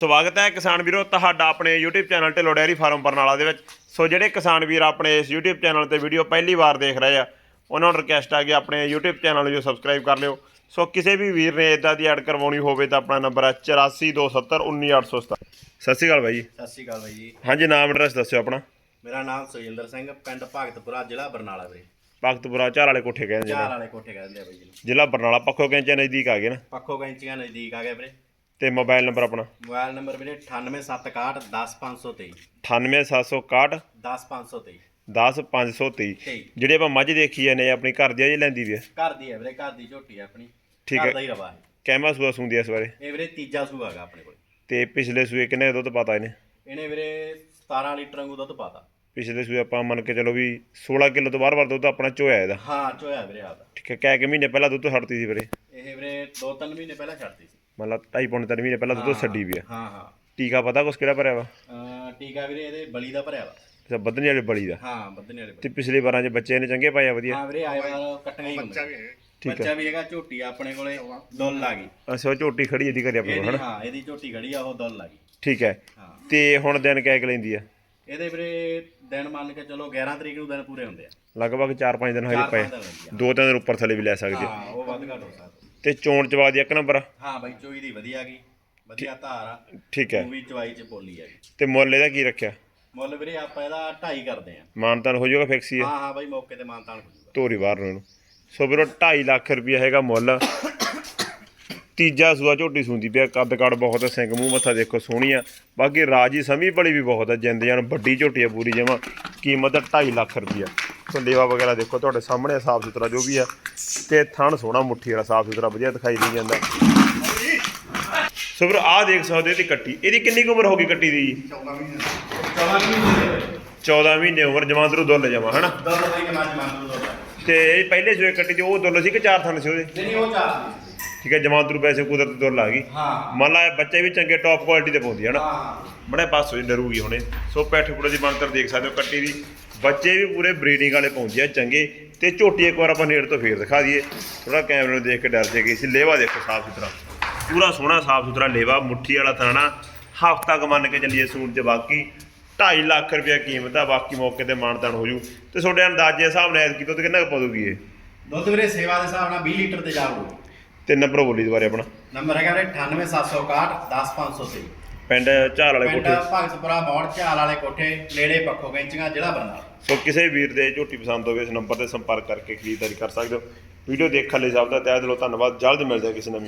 ਸਵਾਗਤ ਹੈ ਕਿਸਾਨ ਵੀਰੋ ਤੁਹਾਡਾ ਆਪਣੇ YouTube channel Dhillon dairy farm Barnala ਦੇ ਵਿੱਚ। ਸੋ ਜਿਹੜੇ ਕਿਸਾਨ ਵੀਰ ਆਪਣੇ ਇਸ YouTube ਚੈਨਲ ਤੇ ਵੀਡੀਓ ਪਹਿਲੀ ਵਾਰ ਦੇਖ ਰਹੇ ਆ ਉਹਨਾਂ ਨੂੰ ਰਿਕਵੈਸਟ ਆ ਕਿ ਆਪਣੇ YouTube ਚੈਨਲ ਨੂੰ ਜੋ ਸਬਸਕ੍ਰਾਈਬ ਕਰ ਲਿਓ। ਸੋ ਕਿਸੇ ਵੀ ਵੀਰ ਨੇ ਇਦਾਂ ਦੀ ਐਡ ਕਰਵਾਉਣੀ ਹੋਵੇ ਤਾਂ ਆਪਣਾ ਨੰਬਰ ਹੈ 8427191817 ਸਤਿ। ਸ਼੍ਰੀ ਅਕਾਲ ਬਾਈ ਜੀ। ਸਤਿ ਸ਼੍ਰੀ ਅਕਾਲ ਬਾਈ ਜੀ। ਹਾਂਜੀ ਨਾਮ ਐਡਰੈਸ ਦੱਸਿਓ ਆਪਣਾ। ਮੇਰਾ ਨਾਮ ਸੁਜਿੰਦਰ ਸਿੰਘ ਪਿੰਡ ਭਗਤਪੁਰਾ ਜ਼ਿਲ੍ਹਾ ਬਰਨਾਲਾ ਵੀਰੇ। ਭਗਤਪੁਰਾ ਝਾਲ ਵਾਲੇ ਕੋਠੇ ਕਹਿੰਦੇ ਚਾਰ ਨੇ ਵਾਲੇ ਕੋਠੇ ਕਹਿੰਦੇ ਆ ਬਾਈ ਜੀ। ਜ਼ਿਲ੍ਹਾ ਬਰਨਾਲਾ ਪੱਖੋ ਕੈਂਚੇ ਨਜ਼ਦੀਕ ਆ ਗਏ ਨਾ। ਪੱਖੋ ਕੈਂਚੀਆਂ ਨਜ਼ਦੀਕ ਆ ਗਏ ਵੀਰੇ। ਤੇ ਮੋਬਾਈਲ ਨੰਬਰ ਆਪਣਾ? ਮੋਬਾਈਲ ਨੰਬਰ ਵੀਰੇ 98761 10523 98761 10523 10523 ਠੀਕ। ਜਿਹੜੇ ਆਪਾਂ ਮੱਝ ਦੇਖੀ ਜਾਂਦੇ ਆ ਆਪਣੀ ਘਰ ਦੀ ਆ ਜੀ ਲੈਂਦੀ ਵੀ ਆ? ਘਰ ਦੀ ਹੈ ਵੀਰੇ ਘਰ ਦੀ ਝੋਟੀ ਹੈ ਆਪਣੀ। ਠੀਕ ਘਰ ਹੈ। ਦਾ ਹੀ ਰਵਾ ਹੈ ਕਹਿਮਾ ਸੂਆ ਸੁੰਦੀ ਆ ਇਸ ਬਾਰੇ? ਇਹ ਵੀਰੇ ਤੀਜਾ ਸੂ ਹੈਗਾ ਆਪਣੇ ਕੋਲ। ਤੇ ਪਿਛਲੇ ਸੂਏ ਕਿੰਨੇ ਦੁੱਧ ਪਾਤਾ ਇਹਨੇ? ਇਹਨੇ ਵੀਰੇ 17 ਲੀਟਰ ਵਾਂਗੂ ਦੁੱਧ ਪਾਤਾ। ਪਿਛਲੇ ਸੂਏ ਆਪਾਂ ਮੰਨ ਕੇ ਚਲੋ ਵੀ 16 ਕਿਲੋ ਤੋਂ ਬਾਰ-ਬਾਰ ਦੁੱਧ ਆਪਣਾ ਚੋਇਆ ਇਹਦਾ। ਹਾਂ ਚੋਇਆ ਵੀਰੇ ਆਦਾ ਠੀਕ ਹੈ ਕਹਿ ਕੇ ਮਹੀਨੇ ਪਹਿਲਾਂ ਦੁੱਧ ਛੱਡਤੀ ਸੀ ਵੀਰੇ। ਇਹ ਵੀਰੇ 2-3 ਮਹੀਨੇ ਪਹਿਲਾਂ ਛੱਡਤੀ ਸੀ। ਮਤਲਬ ਢਾਈ ਪੌਣੇ ਤਿੰਨ ਮਹੀਨੇ ਪਹਿਲਾਂ ਦੁੱਧ ਛੱਡੀ ਵੀ ਆ। ਹਾਂ ਹਾਂ। ਟੀਕਾ ਪਤਾ ਕੁਛ ਕਿਹੜਾ ਭਰਿਆ ਵਾ? ਅਹ ਟੀਕਾ ਵੀਰੇ ਇਹਦੇ ਬਲੀ ਦਾ ਭਰਿਆ ਵਾ। ਅੱਛਾ ਬੱਦਨੀ ਵਾਲੇ ਬਲੀ ਦਾ? ਹਾਂ ਬੱਦਨੇ ਵਾਲੇ ਤੇ ਪਿਛਲੇ ਵਾਰਾਂ 'ਚ ਬੱਚੇ ਨੇ ਚੰਗੇ ਪਾਏ ਆ ਵਧੀਆ? ਹਾਂ ਵੀਰੇ ਆਏ ਵਾਰ ਕੱਟੀਆਂ ਹੀ ਬੱਚਾ ਵੀ ਠੀਕ ਹੈ। ਬੱਚਾ ਵੀ ਹੈਗਾ ਝੋਟੀ ਆਪਣੇ ਕੋਲੇ ਦੁੱਲ ਆ ਗਈ। ਅੱਛਾ ਉਹ ਝੋਟੀ ਖੜੀ ਇਹਦੀ ਘਰੇ ਆਪਣੇ ਕੋਲ ਇਹਦੀ ਹਨਾ? ਹਾਂ ਇਹਦੀ ਝੋਟੀ ਖੜੀ ਆ ਉਹ ਦੁੱਲ ਆ ਗਈ। ਠੀਕ ਹੈ ਹਾਂ। ਤੇ ਹੁਣ ਦਿਨ ਕਹਿ ਕੇ ਲੈਂਦੀ ਆ? ਇਹਦੇ ਵੀਰੇ ਦਿਨ ਮੰਨ ਕੇ ਚਲੋ 11 ਤਰੀਕ ਨੂੰ ਦਿਨ ਪੂਰੇ ਹੁੰਦੇ ਆ। ਲਗਭਗ 4-5 ਦਿਨ ਹਜੇ ਚਾਰ ਪਏ। ਪੰਜ ਦਿਨ ਲੈਂਦੀ ਦੋ ਤਿੰਨ ਦਿਨ ਉੱਪਰ ਥੱਲੇ ਵੀ ਲੈ ਸਕਦੇ ਆ। ਹਾਂ ਉਹ ਵੱਧ ਘੱਟ ਹੋ ਸਕਦਾ। ਤੇ ਚੋਣ ਚਵਾ ਦੀ ਇੱਕ ਨੰਬਰ ਆ। ਹਾਂ ਬਾਈ ਚੋਈ ਦੀ ਵਧੀਆ ਗਈ। ਵਧੀਆ ਧਾਰ ਆ। ਠੀਕ ਹੈ। ਉਹ ਵੀ ਚਵਾਈ ਚ ਪੋਲੀ ਆ ਗਈ ਤੇ ਮੁੱਲ ਇਹਦਾ ਕੀ ਰੱਖਿਆ? ਮੁੱਲ ਵੀਰੇ ਆਪਾਂ ਇਹਦਾ 2.5 ਕਰਦੇ ਆ। ਮਾਨਤਾਨ ਹੋ ਜਾਊਗਾ ਫਿਕਸ ਹੀ ਆ। ਹਾਂ ਹਾਂ ਬਾਈ ਮੌਕੇ ਤੇ ਮਾਨਤਾਨ ਹੋ ਧੋਰੀ ਬਾਹਰ ਨੂੰ ਇਹਨੂੰ। ਸੋ ਵੀਰੋ 2.5 ਲੱਖ ਰੁਪਇਆ ਹੈਗਾ ਮੁੱਲ। ਤੀਜਾ ਸੂਆ ਝੋਟੀ ਸੁੰਦੀ ਪਿਆ। ਕੱਦ ਕਾੜ ਬਹੁਤ ਹੈ ਸਿੰਘ ਮੂੰਹ ਮੱਥਾ ਦੇਖੋ ਸੋਹਣੀ ਆ। ਬਾਕੀ ਰਾਜੀ ਸਮੀ ਬੜੀ ਵੀ ਬਹੁਤ ਹੈ ਜਿੰਦ ਜਾਨ ਵੱਡੀ ਝੋਟੀ ਆ ਪੂਰੀ ਜਮਾ। ਕੀਮਤ ਹੈ 2.5 ਲੱਖ ਰੁਪਇਆ। ਸੋ ਲੇਵਾ ਵਗੈਰਾ ਦੇਖੋ ਤੁਹਾਡੇ ਸਾਹਮਣੇ ਸਾਫ਼ ਸੁਥਰਾ ਜੋ ਵੀ ਆ। ਤੇ ਥਣ ਸੋਹਣਾ ਮੁੱਠੀ ਵਾਲਾ ਸਾਫ਼ ਸੁਥਰਾ ਵਧੀਆ ਦਿਖਾਈ ਦੇ ਜਾਂਦਾ। ਸੋ ਵੀਰੋ ਆਹ ਦੇਖ ਸਕਦੇ ਇਹਦੀ ਕੱਟੀ। ਇਹਦੀ ਕਿੰਨੀ ਕੁ ਉਮਰ ਹੋ ਗਈ ਕੱਟੀ ਦੀ? ਜੀ 14 ਮਹੀਨੇ 14 ਮਹੀਨੇ ਉਮਰ ਜਮਾਂਦਰੂ ਦੁੱਲ ਜਮਾ ਹਨਾ? 10 ਤਰੀਕ ਨਾਲ ਜਮਾਨ ਨੂੰ ਦੋਦਾ ਤੇ ਇਹ ਪਹਿਲੇ ਸੂਏ ਕੱਟੀ ਤੇ ਉਹ ਦੁੱਲ ਸੀ ਕਿ ਚਾਰ ਥਣ ਸੀ ਉਹਦੇ? ਨਹੀਂ ਉਹ ਚਾਰ ਠੀਕ ਹੈ ਜਮਾਂਦਰੂ ਵੈਸੇ ਕੁਦਰਤ ਦੁੱਲ ਆ ਗਈ। ਹਾਂ। ਮੰਨ ਲਾ ਬੱਚੇ ਵੀ ਚੰਗੇ ਟੌਪ ਕੁਆਲਿਟੀ ਦੇ ਪਾਉਂਦੀ ਹੈ ਨਾ ਹਾਂ। ਬੜੇ ਪਾਸੋਂ ਹੀ ਡਰੂਗੀ ਹੁਣੇ ਸੋ ਪੈਠ ਪੁੜੇ ਦੀ ਬਣਤਰ ਦੇਖ ਸਕਦੇ ਹੋ ਕੱਟੀ ਦੀ। ਬੱਚੇ ਵੀ ਪੂਰੇ ਬਰੀਡਿੰਗ ਵਾਲੇ ਪਾਉਂਦੀ ਆ ਚੰਗੇ। ਤੇ ਝੋਟੀ ਇੱਕ ਵਾਰ ਆਪਾਂ ਨੇੜ ਤੋਂ ਫੇਰ ਦਿਖਾ ਦਈਏ। ਥੋੜਾ ਕੈਮਰੇ ਨੂੰ ਦੇਖ ਕੇ ਡਰ ਜੇ ਗਈ ਸੀ। ਲੇਵਾ ਦੇਖੋ ਸਾਫ਼ ਸੁਥਰਾ। ਪੂਰਾ ਸੋਹਣਾ ਸਾਫ਼ ਸੁਥਰਾ ਲੇਵਾ ਮੁੱਠੀ ਵਾਲਾ ਥਾਣਾ। ਹਫ਼ਤਾ ਕੁ ਮੰਨ ਕੇ ਚੱਲੀਏ ਸੂਟ 'ਚ ਬਾਕੀ। 2.5 ਲੱਖ ਰੁਪਏ ਕੀਮਤ ਆ ਬਾਕੀ ਮੌਕੇ ਤੇ ਮਾਨਤਾਨ ਹੋ ਜੂ। ਤੇ ਤੁਹਾਡੇ ਅੰਦਾਜ਼ੇ ਹਿਸਾਬ ਨਾਲ ਐਤਕੀ ਦੁੱਧ ਕਿੰਨਾ ਕੁ ਪਾਦੂਗੀ ਇਹ? ਦੁੱਧ ਵੀਰੇ ਸੇਵਾ ਦੇ ਹਿਸਾਬ ਨਾਲ 20 ਲੀਟਰ ਤੇ ਜਾਊਗਾ ਤੇ ਨੰਬਰ ਬੋਲੀ ਦੁਬਾਰੇ ਆਪਣਾ। ਨੰਬਰ ਹੈਗਾ ਵੀਰੇ 98761 10503 ਪਿੰਡ ਝਾਲ ਵਾਲੇ ਪਿੰਡ ਕੋਠੇ। ਭਗਤਪੁਰਾ ਮੌੜ ਝਾਲ ਵਾਲੇ ਕੋਠੇ ਨੇੜੇ ਪੱਖੋ ਕੈਂਚੀਆਂ ਜ਼ਿਲ੍ਹਾ ਬਰਨਾਲਾ। ਸੋ ਕਿਸੇ ਵੀਰ ਦੇ ਝੋਟੀ ਪਸੰਦ ਹੋਵੇ, ਇਸ ਨੰਬਰ ਤੇ ਸੰਪਰਕ ਕਰਕੇ ਖਰੀਦਦਾਰੀ ਕਰ ਸਕਦੇ ਹੋ। ਵੀਡੀਓ ਦੇਖਣ ਲਈ ਸਭ ਦਾ ਤਹਿ ਦਿਲੋਂ ਧੰਨਵਾਦ। ਜਲਦ ਮਿਲਦੇ ਹਾਂ ਕਿਸੇ ਨਵੀਂ